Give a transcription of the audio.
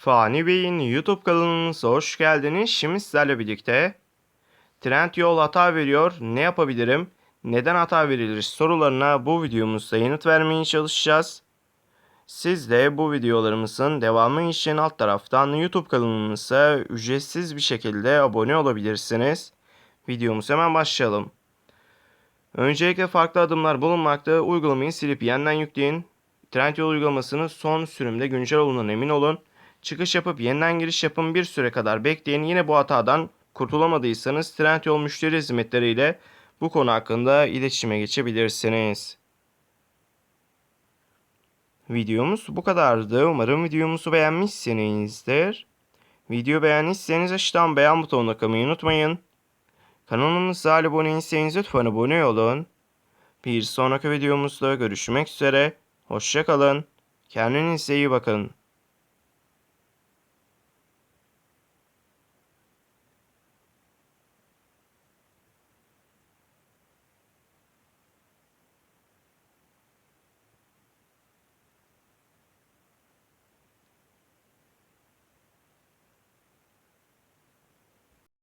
Fani Bey'in YouTube kanalımıza hoş geldiniz. Şimdi sizlerle birlikte Trendyol hata veriyor. Ne yapabilirim? Neden hata verilir sorularına bu videomuzda yanıt vermeye çalışacağız. Siz de bu videolarımızın devamı için alt taraftan YouTube kanalımıza ücretsiz bir şekilde abone olabilirsiniz. Videomuza hemen başlayalım. Öncelikle farklı adımlar bulunmakta. Uygulamayı silip yeniden yükleyin. Trendyol uygulamasının son sürümde güncel olduğundan emin olun. Çıkış yapıp yeniden giriş yapın bir süre kadar bekleyin. Yine bu hatadan kurtulamadıysanız Trendyol müşteri hizmetleriyle bu konu hakkında iletişime geçebilirsiniz. Videomuz bu kadardı. Umarım videomuzu beğenmişsinizdir. Video beğendiyseniz aşağıdan beğen butonuna kalmayı unutmayın. Kanalımıza abone değilseniz lütfen abone olun. Bir sonraki videomuzda görüşmek üzere. Hoşçakalın. Kendinize iyi bakın.